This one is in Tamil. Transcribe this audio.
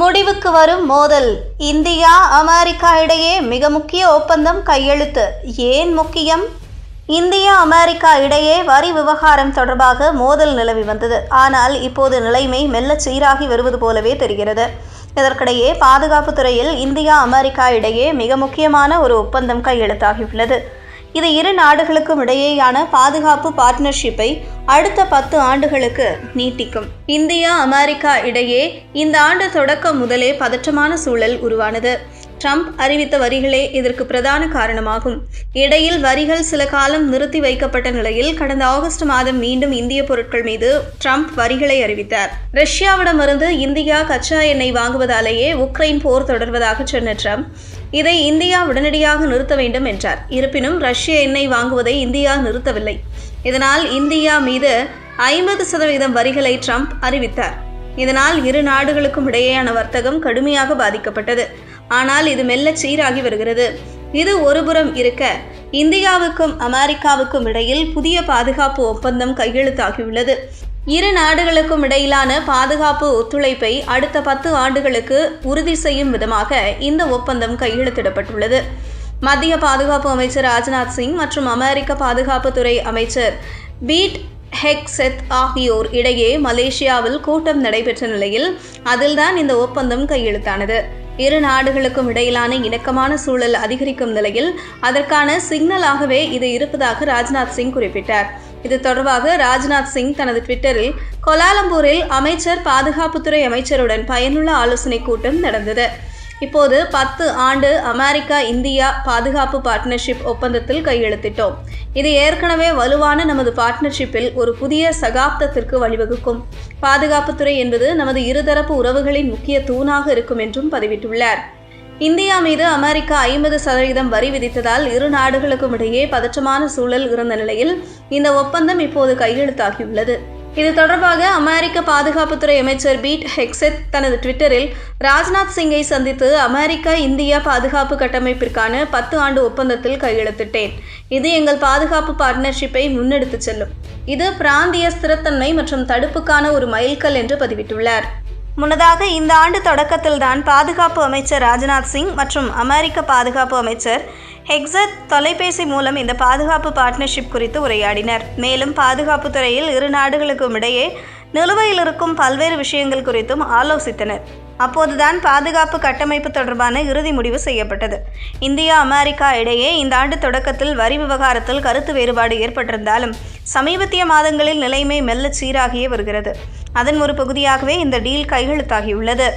முடிவுக்கு வரும் மோதல். இந்தியா அமெரிக்கா இடையே மிக முக்கிய ஒப்பந்தம் கையெழுத்து. ஏன் முக்கியம்? இந்தியா அமெரிக்கா இடையே வரி விவகாரம் தொடர்பாக மோதல் நிலவி வந்தது. ஆனால் இப்போது நிலைமை மெல்ல சீராகி வருவது போலவே தெரிகிறது. இதற்கிடையே பாதுகாப்பு துறையில் இந்தியா அமெரிக்கா இடையே மிக முக்கியமான ஒரு ஒப்பந்தம் கையெழுத்தாகியுள்ளது. இது இரு நாடுகளுக்கும் இடையேயான பாதுகாப்பு பார்ட்னர்ஷிப்பை அடுத்த பத்து ஆண்டுகளுக்கு நீட்டிக்கும். இந்தியா அமெரிக்கா இடையே இந்த ஆண்டு தொடக்கம் முதலே பதற்றமான சூழல் உருவானது. ட்ரம்ப் அறிவித்த வரிகளே இதற்கு பிரதான காரணமாகும். இடையில் வரிகள் சில காலம் நிறுத்தி வைக்கப்பட்ட நிலையில் கடந்த ஆகஸ்ட் மாதம் மீண்டும் இந்திய பொருட்கள் மீது ட்ரம்ப் வரிகளை அறிவித்தார். ரஷ்யாவிடமிருந்து இந்தியா கச்சா எண்ணெய் வாங்குவதாலேயே உக்ரைன் போர் தொடர்வதாக சொன்ன ட்ரம்ப் இதை இந்தியா உடனடியாக நிறுத்த வேண்டும் என்றார். இருப்பினும் ரஷ்ய எண்ணெய் வாங்குவதை இந்தியா நிறுத்தவில்லை. இதனால் இந்தியா மீது ஐம்பது சதவீதம் வரிகளை ட்ரம்ப் அறிவித்தார். இதனால் இரு நாடுகளுக்கும் இடையேயான வர்த்தகம் கடுமையாக பாதிக்கப்பட்டது. ஆனால் இது மெல்ல சீராகி வருகிறது. இது ஒருபுறம் இருக்க இந்தியாவுக்கும் அமெரிக்காவுக்கும் இடையில் புதிய பாதுகாப்பு ஒப்பந்தம் கையெழுத்தாகியுள்ளது. இரு நாடுகளுக்கும் இடையிலான பாதுகாப்பு ஒத்துழைப்பை அடுத்த பத்து ஆண்டுகளுக்கு உறுதி செய்யும் விதமாக இந்த ஒப்பந்தம் கையெழுத்திடப்பட்டுள்ளது. மத்திய பாதுகாப்பு அமைச்சர் ராஜ்நாத் சிங் மற்றும் அமெரிக்க பாதுகாப்புத்துறை அமைச்சர் பீட் ஹெக்செத் ஆகியோர் இடையே மலேசியாவில் கூட்டம் நடைபெற்ற நிலையில் அதில்தான் இந்த ஒப்பந்தம் கையெழுத்தானது. இரு நாடுகளுக்கும் இடையிலான இணக்கமான சூழல் அதிகரிக்கும் நிலையில் அதற்கான சிக்னலாகவே இது இருப்பதாக ராஜ்நாத் சிங் குறிப்பிட்டார். இது தொடர்பாக ராஜ்நாத் சிங் தனது ட்விட்டரில் கொலாலம்பூரில் அமைச்சர் பாதுகாப்புத்துறை அமைச்சருடன் பயனுள்ள ஆலோசனை கூட்டம் நடந்தது. இப்போது பத்து ஆண்டு அமெரிக்கா இந்தியா பாதுகாப்பு பார்ட்னர்ஷிப் ஒப்பந்தத்தில் கையெழுத்திட்டோம். இது ஏற்கனவே வலுவான நமது பார்ட்னர்ஷிப்பில் ஒரு புதிய சகாப்தத்திற்கு வழிவகுக்கும். பாதுகாப்புத்துறை என்பது நமது இருதரப்பு உறவுகளின் முக்கிய தூணாக இருக்கும் என்றும் பதிவிட்டுள்ளார். இந்தியா மீது அமெரிக்கா ஐம்பது சதவீதம் வரி விதித்ததால் இரு நாடுகளுக்கும் இடையே பதற்றமான சூழல் இருந்த நிலையில் இந்த ஒப்பந்தம் இப்போது கையெழுத்தாகியுள்ளது. இது தொடர்பாக அமெரிக்க பாதுகாப்புத்துறை அமைச்சர் பீட் ஹெக்ஸெத் தனது ட்விட்டரில் ராஜ்நாத் சிங்கை சந்தித்து அமெரிக்கா இந்தியா பாதுகாப்பு கட்டமைப்பிற்கான பத்து ஆண்டு ஒப்பந்தத்தில் கையெழுத்திட்டேன். இது எங்கள் பாதுகாப்பு பார்ட்னர்ஷிப்பை முன்னெடுத்துச் செல்லும். இது பிராந்திய ஸ்திரத்தன்மை மற்றும் தடுப்புக்கான ஒரு மைல்கல் என்று பதிவிட்டுள்ளார். முன்னதாக இந்த ஆண்டு தொடக்கத்தில்தான் பாதுகாப்பு அமைச்சர் ராஜ்நாத் சிங் மற்றும் அமெரிக்க பாதுகாப்பு அமைச்சர் ஹெக்ஸத் தொலைபேசி மூலம் இந்த பாதுகாப்பு பார்ட்னர்ஷிப் குறித்து உரையாடினர். மேலும் பாதுகாப்பு துறையில் இரு நாடுகளுக்கும் இடையே நிலுவையில் இருக்கும் பல்வேறு விஷயங்கள் குறித்தும் ஆலோசித்தனர். அப்போதுதான் பாதுகாப்பு கட்டமைப்பு தொடர்பான இறுதி முடிவு செய்யப்பட்டது. இந்தியா அமெரிக்கா இடையே இந்த ஆண்டு தொடக்கத்தில் வரி விவகாரத்தில் கருத்து வேறுபாடு ஏற்பட்டிருந்தாலும் சமீபத்திய மாதங்களில் நிலைமை மெல்ல சீராகியே வருகிறது. அதன் ஒரு பகுதியாகவே இந்த டீல் கையெழுத்தாகியுள்ளது.